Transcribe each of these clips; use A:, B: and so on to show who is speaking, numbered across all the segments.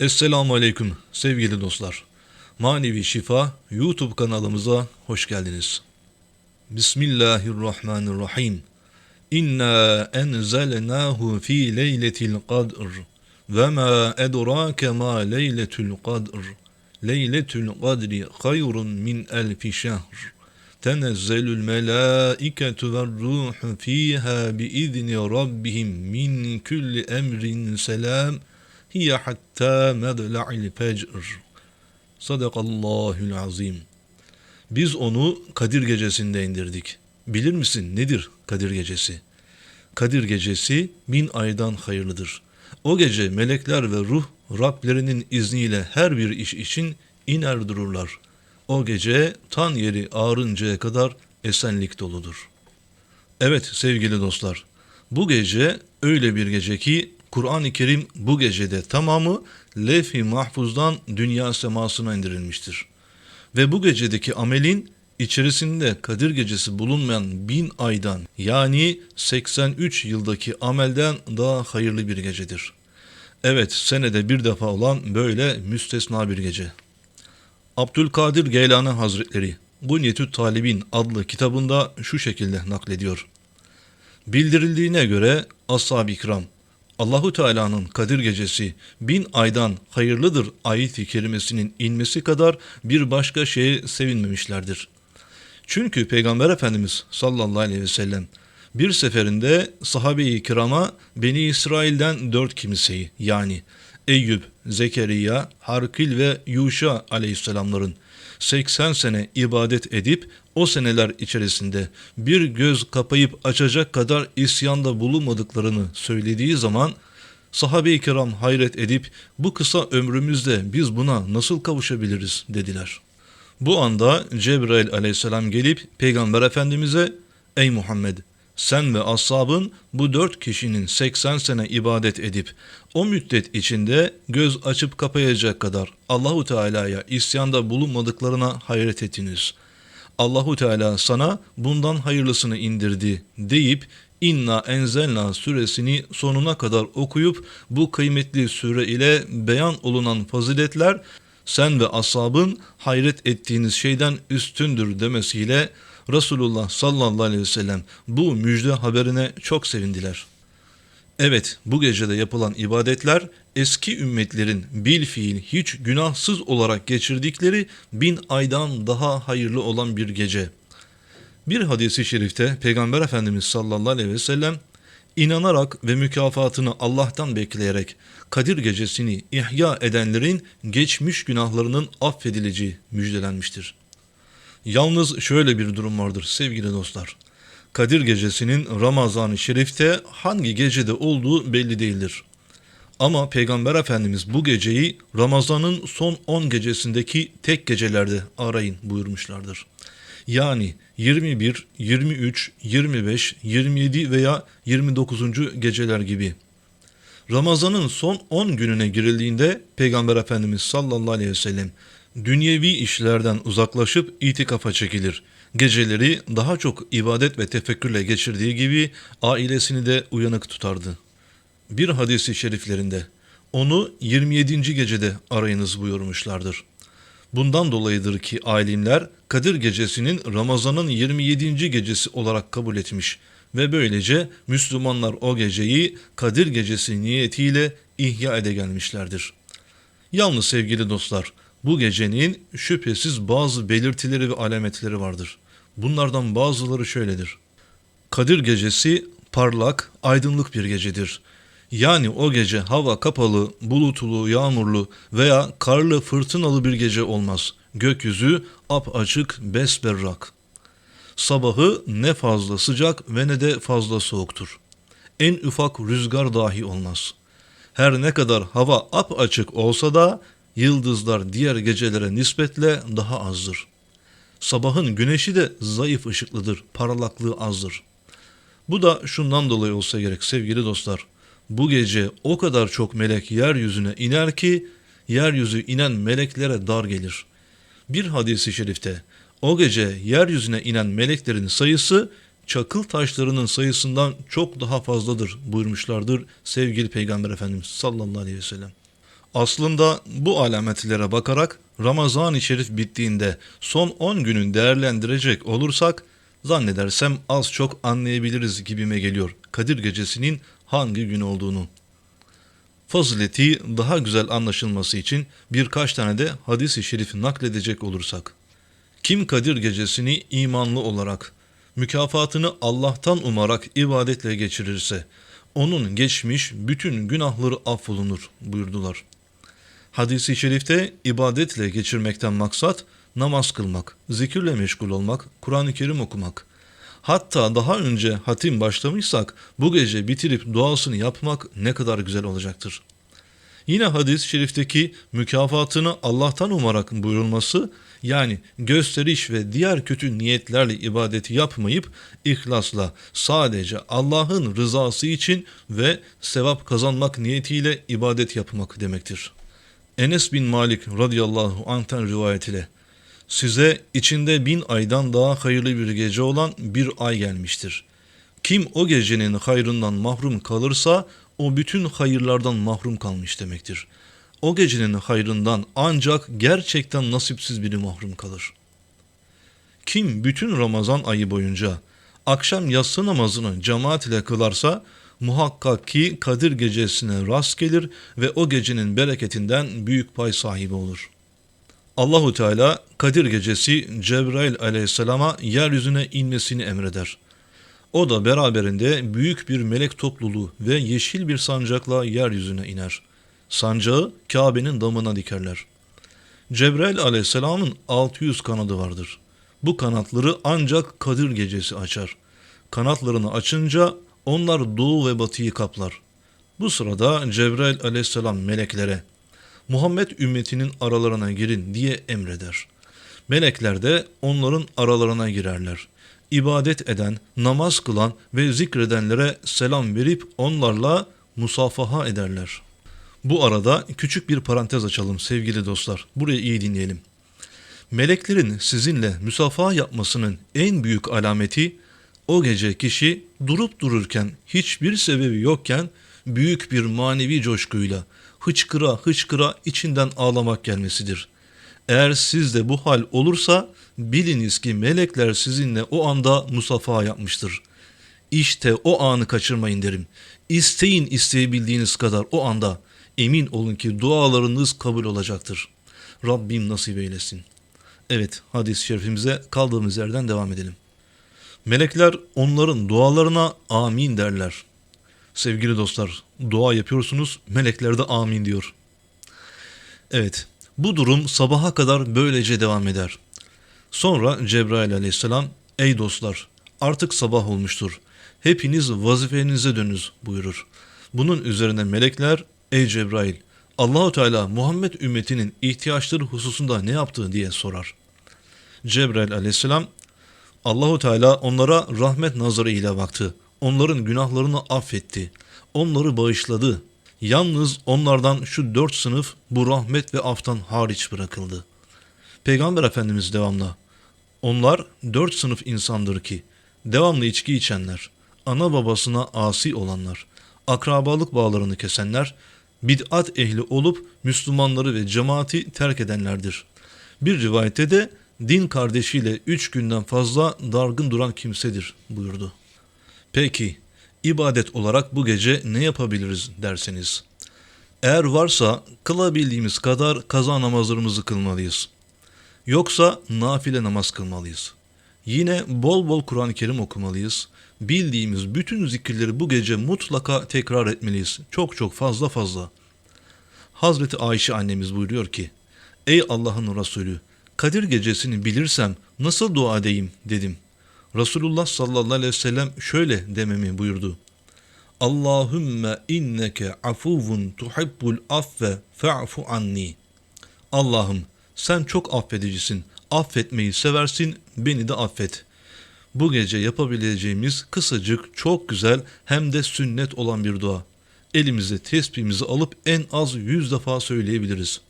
A: Esselamu Aleyküm sevgili dostlar. Manevi Şifa YouTube kanalımıza hoş geldiniz. Bismillahirrahmanirrahim. İnna enzelnahu fi leyletil kadr. Ve ma edrake ma leyletul kadr. Leyletul kadri hayrun min elfi şehr. Tenezzelül melâiketu ve ruhu fîhâ biizni rabbihim min kulli emrin selam. Hiye hatta medla'il fecr. Sadakallahül azim. Biz onu Kadir gecesinde indirdik. Bilir misin nedir Kadir gecesi? Kadir gecesi bin aydan hayırlıdır. O gece melekler ve ruh Rablerinin izniyle her bir iş için iner dururlar. O gece tan yeri ağrıncaya kadar esenlik doludur. Evet sevgili dostlar, bu gece öyle bir gece ki Kur'an-ı Kerim bu gecede tamamı levh-i mahfuzdan dünya semasına indirilmiştir. Ve bu gecedeki amelin içerisinde Kadir gecesi bulunmayan bin aydan yani 83 yıldaki amelden daha hayırlı bir gecedir. Evet senede bir defa olan böyle müstesna bir gece. Abdülkadir Geylani Hazretleri Gunyetü Talibin adlı kitabında şu şekilde naklediyor. Bildirildiğine göre ashab-ı kiram Allahu Teala'nın Kadir gecesi bin aydan hayırlıdır ayet-i kerimesinin inmesi kadar bir başka şeye sevinmemişlerdir. Çünkü Peygamber Efendimiz sallallahu aleyhi ve sellem bir seferinde sahabe-i kirama Beni İsrail'den dört kimseyi yani Eyüp, Zekeriya, Harkil ve Yuşa aleyhisselamların 80 sene ibadet edip o seneler içerisinde bir göz kapayıp açacak kadar isyanda bulunmadıklarını söylediği zaman sahabe-i kiram hayret edip bu kısa ömrümüzde biz buna nasıl kavuşabiliriz dediler. Bu anda Cebrail aleyhisselam gelip Peygamber Efendimiz'e ey Muhammed sen ve ashabın bu dört kişinin 80 sene ibadet edip o müddet içinde göz açıp kapayacak kadar Allahu Teala'ya isyanda bulunmadıklarına hayret ettiniz. Allahu Teala sana bundan hayırlısını indirdi deyip İnna enzelna suresini sonuna kadar okuyup bu kıymetli sure ile beyan olunan faziletler sen ve ashabın hayret ettiğiniz şeyden üstündür demesiyle Resulullah sallallahu aleyhi ve sellem bu müjde haberine çok sevindiler. Evet bu gecede yapılan ibadetler eski ümmetlerin bil fiil hiç günahsız olarak geçirdikleri bin aydan daha hayırlı olan bir gece. Bir hadisi şerifte Peygamber Efendimiz sallallahu aleyhi ve sellem inanarak ve mükafatını Allah'tan bekleyerek Kadir gecesini ihya edenlerin geçmiş günahlarının affedileceği müjdelenmiştir. Yalnız şöyle bir durum vardır sevgili dostlar. Kadir gecesinin Ramazan-ı Şerif'te hangi gecede olduğu belli değildir. Ama Peygamber Efendimiz bu geceyi Ramazan'ın son 10 gecesindeki tek gecelerde arayın buyurmuşlardır. Yani 21, 23, 25, 27 veya 29. geceler gibi. Ramazan'ın son 10 gününe girildiğinde Peygamber Efendimiz sallallahu aleyhi ve sellem dünyevi işlerden uzaklaşıp itikafa çekilir. Geceleri daha çok ibadet ve tefekkürle geçirdiği gibi ailesini de uyanık tutardı. Bir hadisi şeriflerinde onu 27. gecede arayınız buyurmuşlardır. Bundan dolayıdır ki alimler Kadir gecesinin Ramazan'ın 27. gecesi olarak kabul etmiş ve böylece Müslümanlar o geceyi Kadir gecesi niyetiyle ihya ede gelmişlerdir. Yalnız sevgili dostlar, bu gecenin şüphesiz bazı belirtileri ve alametleri vardır. Bunlardan bazıları şöyledir. Kadir gecesi parlak, aydınlık bir gecedir. Yani o gece hava kapalı, bulutlu, yağmurlu veya karlı, fırtınalı bir gece olmaz. Gökyüzü ap açık, besberrak. Sabahı ne fazla sıcak ve ne de fazla soğuktur. En ufak rüzgar dahi olmaz. Her ne kadar hava ap açık olsa da yıldızlar diğer gecelere nispetle daha azdır. Sabahın güneşi de zayıf ışıklıdır, parlaklığı azdır. Bu da şundan dolayı olsa gerek sevgili dostlar. Bu gece o kadar çok melek yeryüzüne iner ki yeryüzü inen meleklere dar gelir. Bir hadisi şerifte o gece yeryüzüne inen meleklerin sayısı çakıl taşlarının sayısından çok daha fazladır buyurmuşlardır sevgili Peygamber Efendimiz sallallahu aleyhi ve sellem. Aslında bu alametlere bakarak Ramazan-ı Şerif bittiğinde son 10 günün değerlendirecek olursak zannedersem az çok anlayabiliriz gibime geliyor Kadir Gecesi'nin hangi gün olduğunu. Fazileti daha güzel anlaşılması için birkaç tane de hadis-i şerif nakledecek olursak. Kim Kadir Gecesini imanlı olarak, mükafatını Allah'tan umarak ibadetle geçirirse, onun geçmiş bütün günahları affolunur buyurdular. Hadis-i şerifte ibadetle geçirmekten maksat namaz kılmak, zikirle meşgul olmak, Kur'an-ı Kerim okumak. Hatta daha önce hatim başlamışsak bu gece bitirip duasını yapmak ne kadar güzel olacaktır. Yine hadis-i şerifteki mükafatını Allah'tan umarak buyurulması yani gösteriş ve diğer kötü niyetlerle ibadeti yapmayıp ihlasla sadece Allah'ın rızası için ve sevap kazanmak niyetiyle ibadet yapmak demektir. Enes bin Malik radıyallahu anh'ten rivayet ile size içinde bin aydan daha hayırlı bir gece olan bir ay gelmiştir. Kim o gecenin hayrından mahrum kalırsa o bütün hayırlardan mahrum kalmış demektir. O gecenin hayrından ancak gerçekten nasipsiz biri mahrum kalır. Kim bütün Ramazan ayı boyunca akşam yatsı namazını cemaat ile kılarsa muhakkak ki Kadir gecesine rast gelir ve o gecenin bereketinden büyük pay sahibi olur. Allahu Teala Kadir gecesi Cebrail aleyhisselama yeryüzüne inmesini emreder. O da beraberinde büyük bir melek topluluğu ve yeşil bir sancakla yeryüzüne iner. Sancağı Kabe'nin damına dikerler. Cebrail aleyhisselamın 600 kanadı vardır. Bu kanatları ancak Kadir gecesi açar. Kanatlarını açınca onlar doğu ve batıyı kaplar. Bu sırada Cebrail aleyhisselam meleklere Muhammed ümmetinin aralarına girin diye emreder. Melekler de onların aralarına girerler. İbadet eden, namaz kılan ve zikredenlere selam verip onlarla musafaha ederler. Bu arada küçük bir parantez açalım sevgili dostlar. Burayı iyi dinleyelim. Meleklerin sizinle müsafaha yapmasının en büyük alameti o gece kişi durup dururken hiçbir sebebi yokken büyük bir manevi coşkuyla hıçkıra hıçkıra içinden ağlamak gelmesidir. Eğer sizde bu hal olursa biliniz ki melekler sizinle o anda musafaha yapmıştır. İşte o anı kaçırmayın derim. İsteyin isteyebildiğiniz kadar o anda emin olun ki dualarınız kabul olacaktır. Rabbim nasip eylesin. Evet hadis-i şerifimize kaldığımız yerden devam edelim. Melekler onların dualarına amin derler. Sevgili dostlar, dua yapıyorsunuz, melekler de amin diyor. Evet, bu durum sabaha kadar böylece devam eder. Sonra Cebrail aleyhisselam, ey dostlar, artık sabah olmuştur. Hepiniz vazifenize dönünüz buyurur. Bunun üzerine melekler, ey Cebrail, Allahu Teala Muhammed ümmetinin ihtiyaçları hususunda ne yaptı diye sorar. Cebrail aleyhisselam Allahu Teala onlara rahmet nazarı ile baktı. Onların günahlarını affetti. Onları bağışladı. Yalnız onlardan şu dört sınıf bu rahmet ve aftan hariç bırakıldı. Peygamber Efendimiz devamlı. Onlar dört sınıf insandır ki devamlı içki içenler, ana babasına asi olanlar, akrabalık bağlarını kesenler, bid'at ehli olup Müslümanları ve cemaati terk edenlerdir. Bir rivayette de din kardeşiyle üç günden fazla dargın duran kimsedir buyurdu. Peki ibadet olarak bu gece ne yapabiliriz derseniz. Eğer varsa kılabildiğimiz kadar kaza namazlarımızı kılmalıyız. Yoksa nafile namaz kılmalıyız. Yine bol bol Kur'an-ı Kerim okumalıyız. Bildiğimiz bütün zikirleri bu gece mutlaka tekrar etmeliyiz. Çok çok fazla fazla. Hazreti Ayşe annemiz buyuruyor ki, Ey Allah'ın Resulü, Kadir gecesini bilirsem nasıl dua edeyim dedim. Resulullah sallallahu aleyhi ve sellem şöyle dememi buyurdu. Allahümme inneke afuvun tuhibbul affe fa'fu anni. Allah'ım sen çok affedicisin, affetmeyi seversin, beni de affet. Bu gece yapabileceğimiz kısacık, çok güzel hem de sünnet olan bir dua. Elimize tesbihimizi alıp en az yüz defa söyleyebiliriz.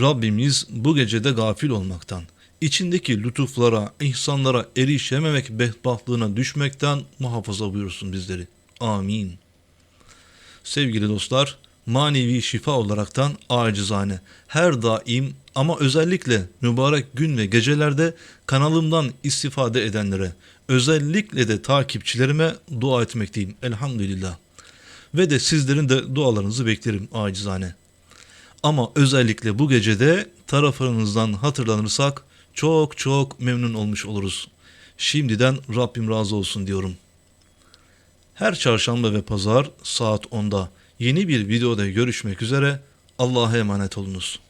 A: Rabbimiz bu gecede gafil olmaktan, içindeki lütuflara, ihsanlara erişememek bedbahtlığına düşmekten muhafaza buyursun bizleri. Amin. Sevgili dostlar, manevi şifa olaraktan acizane her daim ama özellikle mübarek gün ve gecelerde kanalımdan istifade edenlere özellikle de takipçilerime dua etmekteyim elhamdülillah. Ve de sizlerin de dualarınızı beklerim acizane. Ama özellikle bu gecede tarafınızdan hatırlanırsak çok çok memnun olmuş oluruz. Şimdiden Rabbim razı olsun diyorum. Her çarşamba ve pazar saat 10'da yeni bir videoda görüşmek üzere. Allah'a emanet olunuz.